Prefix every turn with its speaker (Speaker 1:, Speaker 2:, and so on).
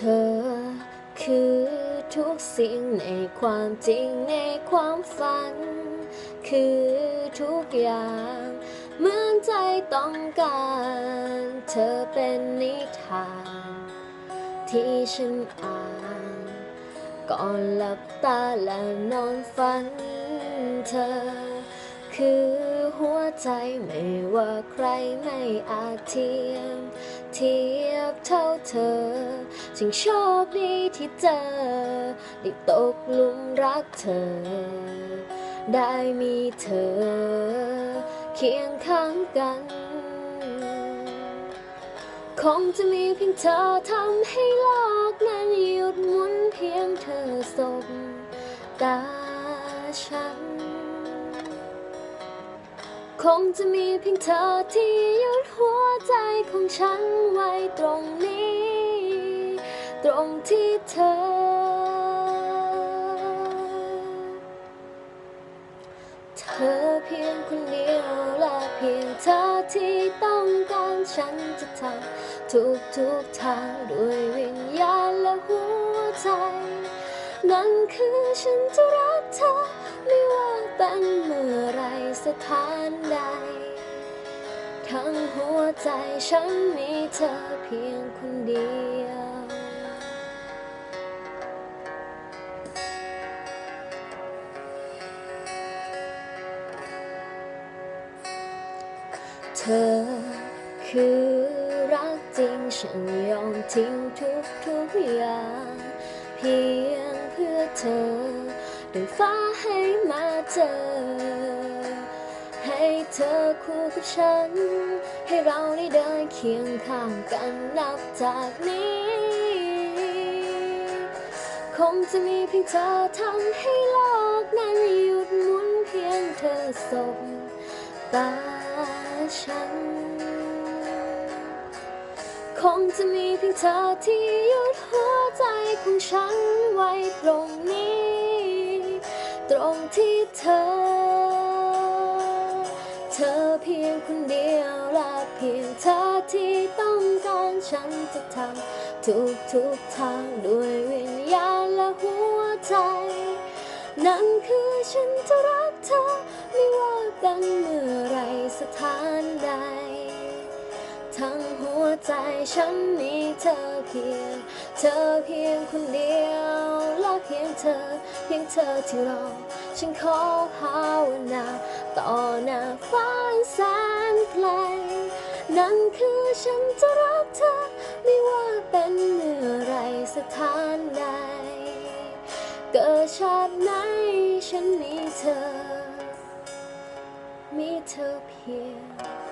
Speaker 1: ธอ คือทุกสิ่งในความจริงในความฝัน คือทุกอย่างเหมือนใจต้องการ เธอเป็นนิทาน ที่ฉันอ่าน ก่อนหลับตาและนอนฝันเธอ คือหัวใจไม่ว่าใครไม่อาจเทียม เทียบเท่าเธอ จึงโชคดีที่เจอได้ตกหลุมรักเธอ ได้มีเธอ เคียงข้างกัน คงจะมีเพียงเธอทำให้โลกนั้นหยุดหมุนเพียงเธอสบตาฉัน คงจะมีเพียงเธอที่หยุดหัวใจของฉันไว้ตรงนี้ ตรงที่เธอ เธอเพียงคนเดียวและเพียงเธอที่ต้องการฉันจะทำทุกทุกทางด้วยวิญญาณและหัวใจ นั่นคือฉันจะรักเธอ ไม่ว่าเป็นเมื่อไรสถานใด ทั้งหัวใจฉันมีเธอเพียงคนเดียว เธอคือรักจริงฉันยอมทิ้งทุกทุกอย่าง เพียงเพื่อเธอ ดึงฟ้าให้มาเจอ ให้เธอคู่กับฉัน ให้เราได้เดินเคียงข้างกันนับจากนี้ คงจะมีเพียงเธอทำให้โลกนั้นหยุดหมุนเพียงเธอสบตาฉัน คงจะมีเพียงเธอที่หยุดหัวใจของฉันไว้ตรงนี้ ตรงที่เธอ เธอเพียงคนเดียวและเพียงเธอที่ต้องการฉันจะทำทุกทุกทางด้วยวิญญาณและหัวใจ นั่นคือฉันจะรักเธอ ไม่ว่ากันเมื่อไรสถานใด ทั้ง ใจฉันมีเธอเพียง เธอเพียงคนเดียวและเพียงเธอ เพียงเธอที่รอ ฉันขอภาวนาต่อหน้าฟ้านแสนไกล นั่นคือฉันจะรักเธอ ไม่ว่าเป็นเมื่อไรสถานใด เกิดชาติไหนฉันมีเธอ มีเธอเพียง